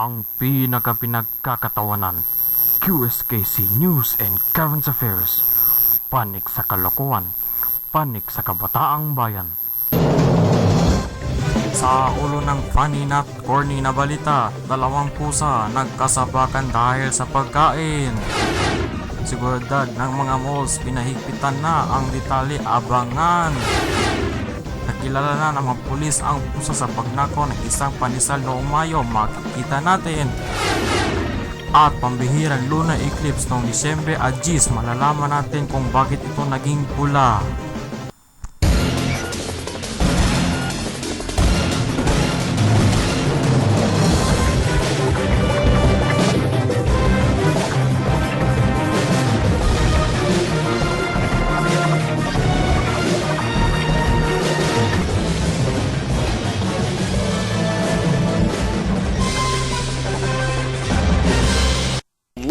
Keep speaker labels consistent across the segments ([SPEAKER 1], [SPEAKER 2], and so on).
[SPEAKER 1] ang pinaka-pinagkakatawanan. QSKC News and Current Affairs. Panik sa kalokohan. Panik sa kabataang bayan. Sa ulo ng funny not corny na balita, dalawang pusa nagkasabakan dahil sa pagkain. Seguridad ng mga malls pinahigpitan na ang detalye abangan. Nakilala na ng mga pulis ang pusa sa pagnakaw ng isang panisal noong Mayo, makikita natin. At pambihirang lunar eclipse noong Disyembre at Gis, malalaman natin kung bakit ito naging pula.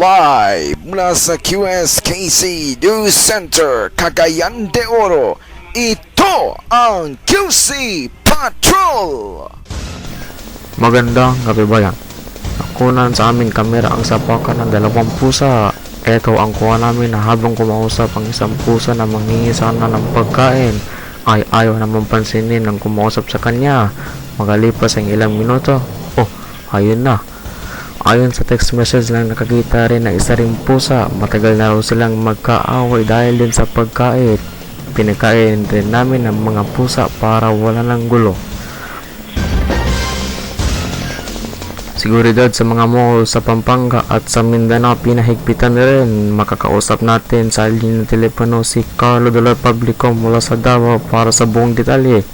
[SPEAKER 2] Live mula sa QSKC News Center, Cagayan de Oro, ito ang QC Patrol!
[SPEAKER 3] Magandang gabi bayan. Nakunan sa aming kamera ang sapakan ng dalawang pusa. Ito ang kuha namin na habang kumausap ang isang pusa na manghingi sana ng pagkain ay ayaw naman pansinin ng kumausap sa kanya. Magalipas ang ilang minuto, oh, ayun na. Ayon sa text message lang nakakita rin na isa ring pusa, matagal na raw silang magkaaway dahil din sa pagkain. Pinakain rin namin ng mga pusa para wala ng gulo. Seguridad sa mga mall sa Pampanga at sa Mindanao pinahigpitan na rin. Makakausap natin sa linya ng telepono si Carlo de la Publico mula sa Davao para sa buong detalye.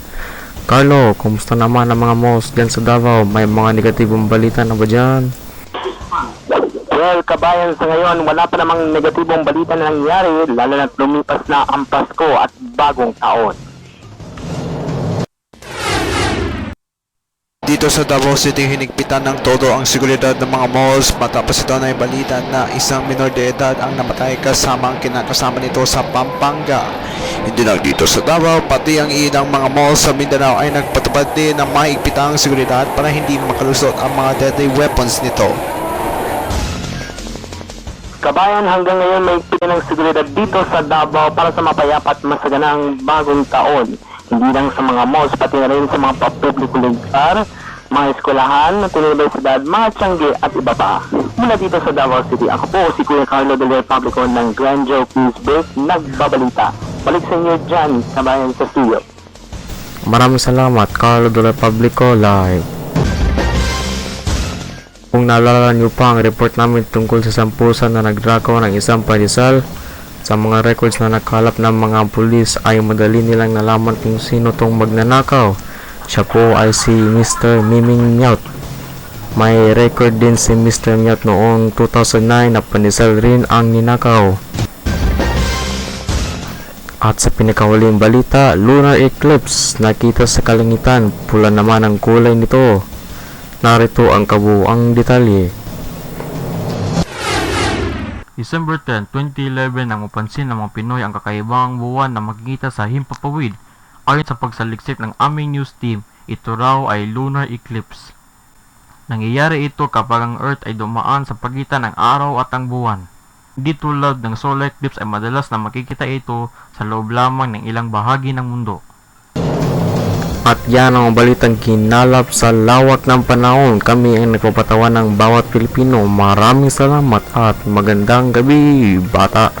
[SPEAKER 3] Carlo, kumusta naman ang mga malls dyan sa Davao? May mga negatibong balita na ba dyan?
[SPEAKER 4] Well, kabayan sa ngayon, wala pa namang negatibong balita na nangyari, lalo na lumipas na ang Pasko at bagong taon.
[SPEAKER 2] Dito sa Davao City, hinigpitan ng todo ang seguridad ng mga malls matapos ito na balita na isang minor de edad ang namatay kasama ang kinakasama nito sa Pampanga. Hindi lang dito sa Davao, pati ang ilang mga malls sa Mindanao ay nagpatupad din ng mahigpitang seguridad para hindi makalusot ang mga deadly weapons nito.
[SPEAKER 4] Kabayan, hanggang ngayon may pili ng seguridad dito sa Davao para sa mapayapa at masaganang bagong taon. Hindi lang sa mga malls, pati na rin sa mga public lugar, mga eskwelahan, universidad, mga tiyangge at iba pa. Mula dito sa Davao City, ako po si Kuya Carlo del Republico ng Grand Joe News Break, nagbabalita. Balik sa inyo dyan, kabayan sa studio.
[SPEAKER 3] Maraming salamat, Carlo de la Publico Live. Kung naalala niyo pa ang report namin tungkol sa sampusan na nagrakaw ng isang panisal, sa mga records na nakalap ng mga pulis ay madali nilang nalaman kung sino tong magnanakaw. Siya po ay si Mr. Miming Nyaut. May record din si Mr. Nyaut noong 2009 na panisal rin ang ninakaw. At sa pinakawaling balita, lunar eclipse nakita sa kalangitan, pula naman ang kulay nito. Narito ang kabuang detalye.
[SPEAKER 1] December 10, 2011 nang mapansin ng mga Pinoy ang kakaibang buwan na makikita sa Himpapawid. Ayon sa pagsaliksik ng aming news team, ito raw ay lunar eclipse. Nangyayari ito kapag ang Earth ay dumaan sa pagitan ng araw at ang buwan. Di tulad ng solar eclipse ay madalas na makikita ito sa loob lamang ng ilang bahagi ng mundo.
[SPEAKER 3] At yan ang balitang kinalap sa lawak ng panahon. Kami ang nagpapatawa ng bawat Pilipino. Maraming salamat at magandang gabi, bata.